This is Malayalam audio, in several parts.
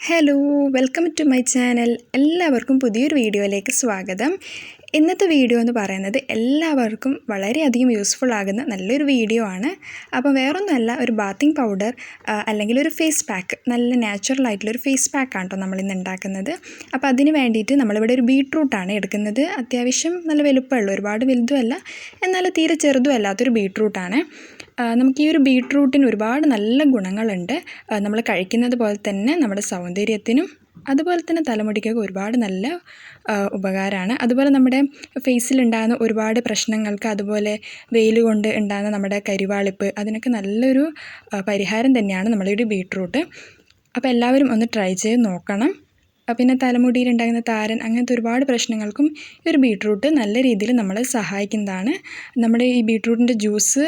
Hello welcome to my channel എല്ലാവർക്കും പുതിയൊരു വീഡിയോയിലേക്ക് സ്വാഗതം. ഇന്നത്തെ വീഡിയോ എന്ന് പറയുന്നത് എല്ലാവർക്കും വളരെയധികം യൂസ്ഫുൾ ആകുന്ന നല്ലൊരു വീഡിയോ ആണ്. അപ്പോൾ വേറൊന്നുമല്ല ഒരു ബാത്തിങ് പൗഡർ അല്ലെങ്കിൽ ഒരു ഫേസ് പാക്ക് നല്ല നാച്ചുറൽ ആയിട്ടുള്ളൊരു ഫേസ് പാക്ക് ആണ് കേട്ടോ നമ്മളിന്ന് ഉണ്ടാക്കുന്നത്. അപ്പോൾ അതിന് വേണ്ടിയിട്ട് നമ്മളിവിടെ ഒരു ബീട്രൂട്ടാണ് എടുക്കുന്നത്. അത്യാവശ്യം നല്ല വലുപ്പമുള്ള ഒരുപാട് വലുതുമല്ല എന്നാൽ തീരെ ചെറുതും അല്ലാത്തൊരു ബീട്രൂട്ടാണ് നമുക്ക് ഈ ഒരു ബീട്രൂട്ടിന് ഒരുപാട് നല്ല ഗുണങ്ങളുണ്ട്. നമ്മൾ കഴിക്കുന്നത് പോലെ തന്നെ നമ്മുടെ സൗന്ദര്യത്തിനും അതുപോലെ തന്നെ തലമുടിക്കൊക്കെ ഒരുപാട് നല്ല ഉപകാരമാണ് അതുപോലെ നമ്മുടെ ഫേസിലുണ്ടാകുന്ന ഒരുപാട് പ്രശ്നങ്ങൾക്ക് അതുപോലെ വെയിൽ കൊണ്ട് ഉണ്ടാകുന്ന നമ്മുടെ കരിവാളിപ്പ് അതിനൊക്കെ നല്ലൊരു പരിഹാരം തന്നെയാണ് നമ്മുടെ ഒരു ബീട്രൂട്ട്. അപ്പോൾ എല്ലാവരും ഒന്ന് ട്രൈ ചെയ്ത് നോക്കണം. പിന്നെ തലമുടിയിലുണ്ടാകുന്ന താരൻ അങ്ങനത്തെ ഒരുപാട് പ്രശ്നങ്ങൾക്കും ഈ ഒരു ബീട്രൂട്ട് നല്ല രീതിയിൽ നമ്മളെ സഹായിക്കുന്നതാണ്. നമ്മുടെ ഈ ബീട്രൂട്ടിന്റെ ജ്യൂസ്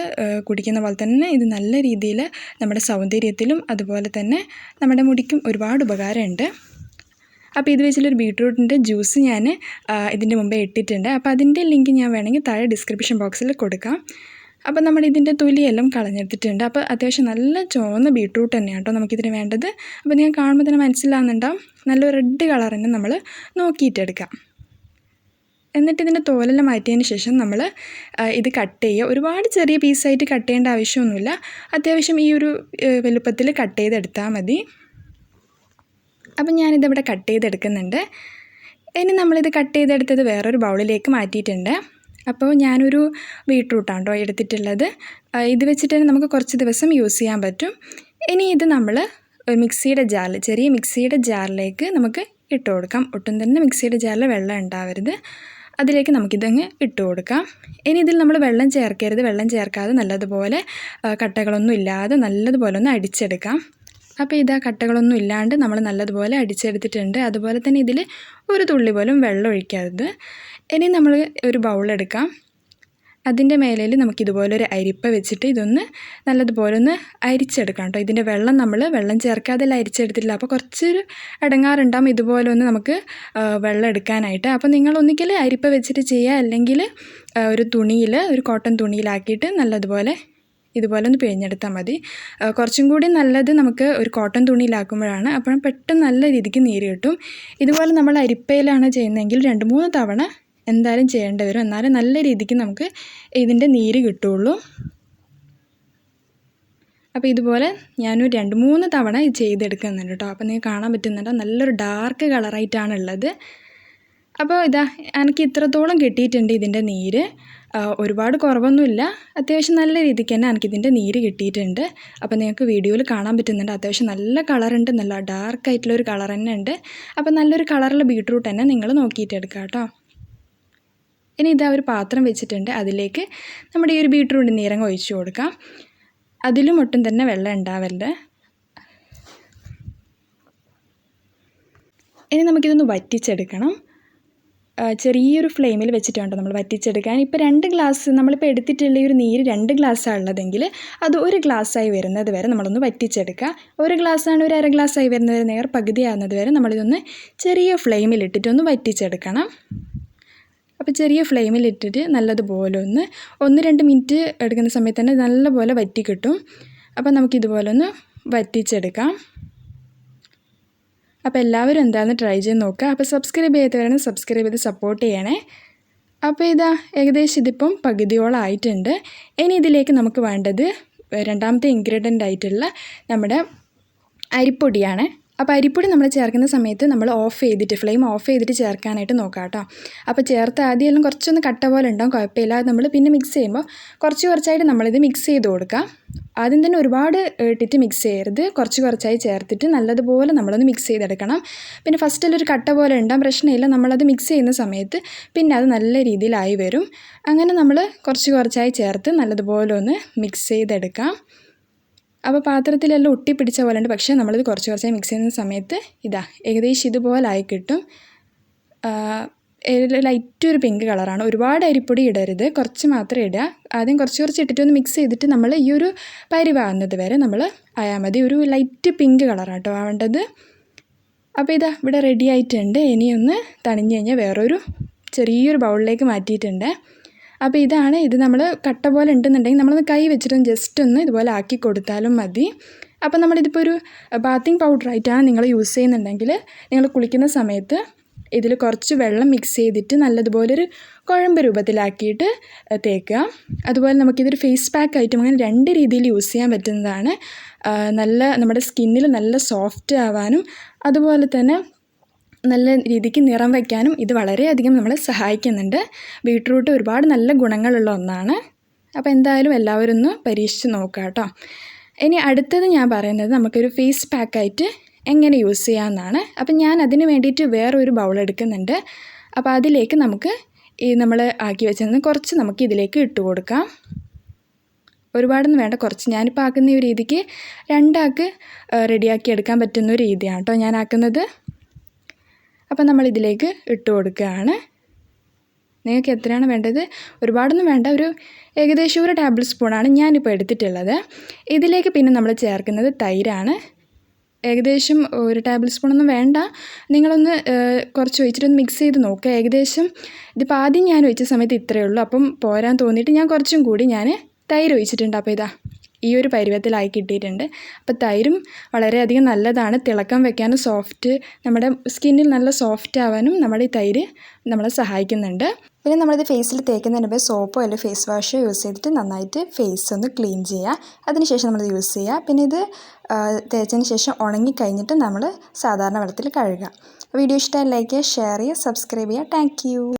കുടിക്കുന്ന പോലെ തന്നെ ഇത് നല്ല രീതിയിൽ നമ്മുടെ സൗന്ദര്യത്തിലും അതുപോലെ തന്നെ നമ്മുടെ മുടിക്കും ഒരുപാട് ഉപകാരമുണ്ട്. അപ്പോൾ ഇത് വെച്ചിട്ടൊരു ബീട്രൂട്ടിന്റെ ജ്യൂസ് ഞാൻ ഇതിന്റെ മുമ്പേ ഇട്ടിട്ടുണ്ട്. അപ്പോൾ അതിന്റെ ലിങ്ക് ഞാൻ വേണമെങ്കിൽ താഴെ ഡിസ്ക്രിപ്ഷൻ ബോക്സിൽ കൊടുക്കാം. അപ്പോൾ നമ്മൾ ഇതിന്റെ തൊലിയെല്ലാം കളഞ്ഞെടുത്തിട്ടുണ്ട്. അപ്പോൾ അത്യാവശ്യം നല്ല ചുവന്ന ബീട്രൂട്ട് തന്നെയാണ് കേട്ടോ നമുക്കിതിന് വേണ്ടത്. അപ്പോൾ നിങ്ങൾ കാണുമ്പോൾ തന്നെ മനസ്സിലാകുന്നുണ്ടാവും നല്ല റെഡ് കളർ തന്നെ നമ്മൾ നോക്കിയിട്ടെടുക്കാം. എന്നിട്ട് ഇതിന്റെ തോലെല്ലാം മാറ്റിയതിന് ശേഷം നമ്മൾ ഇത് കട്ട് ചെയ്യുക. ഒരുപാട് ചെറിയ പീസായിട്ട് കട്ട് ചെയ്യേണ്ട ആവശ്യമൊന്നുമില്ല. അത്യാവശ്യം ഈ ഒരു വലുപ്പത്തിൽ കട്ട് ചെയ്തെടുത്താൽ മതി. അപ്പം ഞാനിതിവിടെ കട്ട് ചെയ്തെടുക്കുന്നുണ്ട്. ഇനി നമ്മളിത് കട്ട് ചെയ്തെടുത്തത് വേറൊരു ബൗളിലേക്ക് മാറ്റിയിട്ടുണ്ട്. അപ്പോൾ ഞാനൊരു ബീട്രൂട്ടാണ് കേട്ടോ എടുത്തിട്ടുള്ളത് ഇത് വെച്ചിട്ട് തന്നെ നമുക്ക് കുറച്ച് ദിവസം യൂസ് ചെയ്യാൻ പറ്റും. ഇനി ഇത് നമ്മൾ മിക്സിയുടെ ജാറിൽ ചെറിയ മിക്സിയുടെ ജാറിലേക്ക് നമുക്ക് ഇട്ട് കൊടുക്കാം. ഒട്ടും തന്നെ മിക്സിയുടെ ജാറിൽ വെള്ളം ഉണ്ടാവരുത്. അതിലേക്ക് നമുക്കിതങ്ങ് ഇട്ട് കൊടുക്കാം. ഇനി ഇതിൽ നമ്മൾ വെള്ളം ചേർക്കരുത്. വെള്ളം ചേർക്കാതെ നല്ലതുപോലെ കട്ടകളൊന്നും ഇല്ലാതെ നല്ലതുപോലെ ഒന്ന് അടിച്ചെടുക്കാം. അപ്പോൾ ഇതാ കട്ടകളൊന്നും ഇല്ലാണ്ട് നമ്മൾ നല്ലതുപോലെ അടിച്ചെടുത്തിട്ടുണ്ട്. അതുപോലെ തന്നെ ഇതിൽ ഒരു തുള്ളി പോലും വെള്ളം ഒഴിക്കരുത് ഇനി നമ്മൾ ഒരു ബൗളെടുക്കാം അതിന്റെ മേലയിൽ നമുക്കിതുപോലൊരു അരിപ്പ വെച്ചിട്ട് ഇതൊന്ന് നല്ലതുപോലെ ഒന്ന് അരിച്ചെടുക്കാം കേട്ടോ. ഇതിന്റെ വെള്ളം നമ്മൾ വെള്ളം ചേർക്കാതെ അരിച്ചെടുത്തിട്ടില്ല അപ്പോൾ കുറച്ചൊരു ഇടങ്ങാറുണ്ടാകും ഇതുപോലെ ഒന്ന് നമുക്ക് വെള്ളം എടുക്കാനായിട്ട്. അപ്പോൾ നിങ്ങൾ ഒന്നിക്കൽ അരിപ്പ വെച്ചിട്ട് ചെയ്യുക. അല്ലെങ്കിൽ ഒരു തുണിയിൽ ഒരു കോട്ടൺ തുണിയിലാക്കിയിട്ട് നല്ലതുപോലെ ഇതുപോലെ ഒന്ന് പിഴിഞ്ഞെടുത്താൽ മതി. കുറച്ചും കൂടി നല്ലത് നമുക്ക് ഒരു കോട്ടൺ തുണിയിലാക്കുമ്പോഴാണ്. അപ്പം പെട്ടെന്ന് നല്ല രീതിക്ക് നീര് കിട്ടും. ഇതുപോലെ നമ്മൾ അരിപ്പയിലാണ് ചെയ്യുന്നതെങ്കിൽ രണ്ട് മൂന്ന് തവണ എന്തായാലും ചെയ്യേണ്ടി വരും. എന്നാലും നല്ല രീതിക്ക് നമുക്ക് ഇതിന്റെ നീര് കിട്ടുള്ളൂ അപ്പോൾ ഇതുപോലെ ഞാനൊരു രണ്ട് മൂന്ന് തവണ ചെയ്തെടുക്കുന്നുണ്ട് കേട്ടോ. അപ്പോൾ നിങ്ങൾക്ക് കാണാൻ പറ്റുന്നുണ്ടോ? നല്ലൊരു ഡാർക്ക് കളറായിട്ടാണ് ഉള്ളത്. അപ്പോൾ ഇതാ എനിക്ക് ഇത്രത്തോളം കിട്ടിയിട്ടുണ്ട് ഇതിന്റെ നീര്. ഒരുപാട് കുറവൊന്നുമില്ല. അത്യാവശ്യം നല്ല രീതിക്ക് തന്നെ എനിക്കിതിന്റെ നീര് കിട്ടിയിട്ടുണ്ട്. അപ്പോൾ നിങ്ങൾക്ക് വീഡിയോയിൽ കാണാൻ പറ്റുന്നുണ്ട്. അത്യാവശ്യം നല്ല കളറുണ്ട്. നല്ല ഡാർക്ക് ആയിട്ടുള്ള ഒരു കളർ തന്നെ ഉണ്ട്. അപ്പോൾ നല്ലൊരു കളറുള്ള ബീട്രൂട്ട് തന്നെ നിങ്ങൾ നോക്കിയിട്ട് എടുക്കുക കേട്ടോ. ഇനി ഇതാ ഒരു പാത്രം വെച്ചിട്ടുണ്ട്. അതിലേക്ക് നമ്മുടെ ഈ ഒരു ബീട്രൂട്ട് നീരങ്ങ് ഒഴിച്ചു കൊടുക്കാം. അതിലും ഒട്ടും തന്നെ വെള്ളം ഉണ്ടാവരുത്. ഇനി നമുക്കിതൊന്ന് വറ്റിച്ചെടുക്കണം. ചെറിയൊരു ഫ്ലെയിമിൽ വെച്ചിട്ടുണ്ട് നമ്മൾ വറ്റിച്ചെടുക്കാൻ. ഇപ്പോൾ രണ്ട് ഗ്ലാസ് നമ്മളിപ്പോൾ എടുത്തിട്ടുള്ള ഈ ഒരു നീര് രണ്ട് ഗ്ലാസ്സാണ് ഉള്ളതെങ്കിൽ അത് ഒരു ഗ്ലാസ്സായി വരുന്നത് വരെ നമ്മളൊന്ന് വറ്റിച്ചെടുക്കുക. ഒരു ഗ്ലാസ്സാണ് ഒരു അര ഗ്ലാസ്സായി വരുന്നത് വരെ നേർ പകുതിയാകുന്നത് വരെ നമ്മളിതൊന്ന് ചെറിയ ഫ്ലെയിമിൽ ഇട്ടിട്ടൊന്ന് വറ്റിച്ചെടുക്കണം. അപ്പോൾ ചെറിയ ഫ്ലെയിമിൽ ഇട്ടിട്ട് നല്ലതുപോലെ ഒന്ന് ഒന്ന് രണ്ട് മിനിറ്റ് എടുക്കുന്ന സമയത്ത് തന്നെ നല്ലപോലെ വറ്റിക്കിട്ടും അപ്പോൾ നമുക്കിതുപോലെ ഒന്ന് വറ്റിച്ചെടുക്കാം. അപ്പോൾ എല്ലാവരും എന്താണെന്ന് ട്രൈ ചെയ്ത് നോക്കുക. അപ്പോൾ സബ്സ്ക്രൈബ് ചെയ്തവരാണ് സബ്സ്ക്രൈബ് ചെയ്ത് സപ്പോർട്ട് ചെയ്യണേ. അപ്പോൾ ഇതാ ഏകദേശം ഇതിപ്പം പകുതിയോളം ആയിട്ടുണ്ട്. ഇനി ഇതിലേക്ക് നമുക്ക് വേണ്ടത് രണ്ടാമത്തെ ഇൻഗ്രീഡിയന്റ് ആയിട്ടുള്ള നമ്മുടെ അരിപ്പൊടിയാണ്. അപ്പോൾ അരിപ്പൊടി നമ്മൾ ചേർക്കുന്ന സമയത്ത് നമ്മൾ ഓഫ് ചെയ്തിട്ട് ഫ്ലെയിം ഓഫ് ചെയ്തിട്ട് ചേർക്കാനായിട്ട് നോക്കാം കേട്ടോ അപ്പോൾ ചേർത്ത് ആദ്യമെല്ലാം കുറച്ചൊന്ന് കട്ട പോലെ ഉണ്ടാവും കുഴപ്പമില്ല. നമ്മൾ പിന്നെ മിക്സ് ചെയ്യുമ്പോൾ കുറച്ച് കുറച്ചായിട്ട് നമ്മളിത് മിക്സ് ചെയ്ത് കൊടുക്കാം. ആദ്യം തന്നെ ഒരുപാട് ഇട്ടിട്ട് മിക്സ് ചെയ്യരുത്. കുറച്ച് കുറച്ചായി ചേർത്തിട്ട് നല്ലതുപോലെ നമ്മളൊന്ന് മിക്സ് ചെയ്തെടുക്കണം. പിന്നെ ഫസ്റ്റിലൊരു കട്ട പോലെ ഉണ്ടാകും പ്രശ്നമില്ല. നമ്മളത് മിക്സ് ചെയ്യുന്ന സമയത്ത് പിന്നെ അത് നല്ല രീതിയിലായി വരും. അങ്ങനെ നമ്മൾ കുറച്ച് കുറച്ചായി ചേർത്ത് നല്ലതുപോലെ ഒന്ന് മിക്സ് ചെയ്തെടുക്കാം. അപ്പോൾ പാത്രത്തിലെല്ലാം ഒട്ടിപ്പിടിച്ച പോലെ ഉണ്ട് പക്ഷേ നമ്മളിത് കുറച്ച് കുറച്ചായി മിക്സ് ചെയ്യുന്ന സമയത്ത് ഇതാ ഏകദേശം ഇതുപോലെ ആയി കിട്ടും. ലൈറ്റ് ഒരു പിങ്ക് കളറാണ് ഒരുപാട് അരിപ്പൊടി ഇടരുത്. കുറച്ച് മാത്രം ഇടുക. ആദ്യം കുറച്ച് കുറച്ച് ഇട്ടിട്ട് ഒന്ന് മിക്സ് ചെയ്തിട്ട് നമ്മൾ ഈ ഒരു പരിവാകുന്നത് വരെ നമ്മൾ ആയാൽ മതി. ഒരു ലൈറ്റ് പിങ്ക് കളറാട്ടോ ആവേണ്ടത് അപ്പോൾ ഇതാ ഇവിടെ റെഡി ആയിട്ടുണ്ട്. ഇനിയൊന്ന് തണിഞ്ഞ് കഴിഞ്ഞാൽ വേറൊരു ചെറിയൊരു ബൗളിലേക്ക് മാറ്റിയിട്ടുണ്ട്. അപ്പോൾ ഇതാണ് ഇത് നമ്മൾ കട്ട പോലെ ഉണ്ടെന്നുണ്ടെങ്കിൽ നമ്മളൊന്ന് കൈ വെച്ചിട്ടൊന്ന് ജസ്റ്റ് ഒന്ന് ഇതുപോലെ ആക്കി കൊടുത്താലും മതി. അപ്പോൾ നമ്മളിതിപ്പോൾ ഒരു ബാത്തിങ് പൗഡറായിട്ടാണ് നിങ്ങൾ യൂസ് ചെയ്യുന്നുണ്ടെങ്കിൽ നിങ്ങൾ കുളിക്കുന്ന സമയത്ത് ഇതിൽ കുറച്ച് വെള്ളം മിക്സ് ചെയ്തിട്ട് നല്ലതുപോലെ ഒരു കുഴമ്പ് രൂപത്തിലാക്കിയിട്ട് തേക്കുക. അതുപോലെ നമുക്കിതൊരു ഫേസ് പാക്ക് ആയിട്ടും അങ്ങനെ രണ്ട് രീതിയിൽ യൂസ് ചെയ്യാൻ പറ്റുന്നതാണ്. നല്ല നമ്മുടെ സ്കിന്നിൽ നല്ല സോഫ്റ്റ് ആവാനും അതുപോലെ തന്നെ നല്ല രീതിക്ക് നിറം വയ്ക്കാനും ഇത് വളരെയധികം നമ്മളെ സഹായിക്കുന്നുണ്ട്. ബീട്രൂട്ട് ഒരുപാട് നല്ല ഗുണങ്ങളുള്ള ഒന്നാണ്. അപ്പോൾ എന്തായാലും എല്ലാവരും ഒന്ന് പരീക്ഷിച്ച് നോക്കുക കേട്ടോ. ഇനി അടുത്തത് ഞാൻ പറയുന്നത് നമുക്കൊരു ഫേസ് പാക്കായിട്ട് എങ്ങനെ യൂസ് ചെയ്യാമെന്നാണ് അപ്പം ഞാൻ അതിന് വേണ്ടിയിട്ട് വേറൊരു ബൗൾ എടുക്കുന്നുണ്ട്. അപ്പോൾ അതിലേക്ക് നമുക്ക് ഈ നമ്മൾ ആക്കി വെച്ചിരുന്ന കുറച്ച് നമുക്ക് ഇതിലേക്ക് ഇട്ട് കൊടുക്കാം. ഒരുപാടൊന്നും വേണ്ട കുറച്ച്. ഞാനിപ്പോൾ ആക്കുന്ന ഈ രീതിക്ക് രണ്ടാൾക്ക് റെഡിയാക്കി എടുക്കാൻ പറ്റുന്ന ഒരു രീതിയാണ് കേട്ടോ ഞാൻ ആക്കുന്നത്. അപ്പം നമ്മൾ ഇതിലേക്ക് ഇട്ട് കൊടുക്കുകയാണ്. നിങ്ങൾക്ക് എത്രയാണ് വേണ്ടത്? ഒരുപാടൊന്നും വേണ്ട. ഒരു ഏകദേശം ഒരു ടേബിൾ സ്പൂണാണ് ഞാനിപ്പോൾ എടുത്തിട്ടുള്ളത്. ഇതിലേക്ക് പിന്നെ നമ്മൾ ചേർക്കുന്നത് തൈരാണ്. ഏകദേശം ഒരു ടേബിൾ സ്പൂണൊന്നും വേണ്ട. നിങ്ങളൊന്ന് കുറച്ച് ഒഴിച്ചിട്ടൊന്ന് മിക്സ് ചെയ്ത് നോക്കുക ഏകദേശം ഇതിപ്പോൾ ആദ്യം ഞാൻ ഒഴിച്ച സമയത്ത് ഇത്രയേ ഉള്ളൂ. അപ്പം പോരാൻ തോന്നിയിട്ട് ഞാൻ കുറച്ചും കൂടി ഞാൻ തൈര് ഒഴിച്ചിട്ടുണ്ട്. അപ്പോൾ ഇതാ. ഈ ഒരു പരുവത്തിലായി കിട്ടിയിട്ടുണ്ട്. അപ്പോൾ തൈരും വളരെയധികം നല്ലതാണ്. തിളക്കം വെക്കാനും സോഫ്റ്റ് നമ്മുടെ സ്കിന്നിൽ നല്ല സോഫ്റ്റ് ആവാനും നമ്മുടെ ഈ തൈര് നമ്മളെ സഹായിക്കുന്നുണ്ട്. പിന്നെ നമ്മളിത് ഫേസിൽ തേക്കുന്നതിന് മുമ്പ് സോപ്പോ അല്ലെങ്കിൽ ഫേസ് വാഷോ യൂസ് ചെയ്തിട്ട് നന്നായിട്ട് ഫേസ് ഒന്ന് ക്ലീൻ ചെയ്യുക. അതിനുശേഷം നമ്മളിത് യൂസ് ചെയ്യുക. പിന്നെ ഇത് തേച്ചതിന് ശേഷം ഉണങ്ങി കഴിഞ്ഞിട്ട് നമ്മൾ സാധാരണ വെള്ളത്തിൽ കഴുകുക. വീഡിയോ ഇഷ്ടമായി ലൈക്ക് ചെയ്യുക ഷെയർ ചെയ്യുക സബ്സ്ക്രൈബ് ചെയ്യുക. താങ്ക്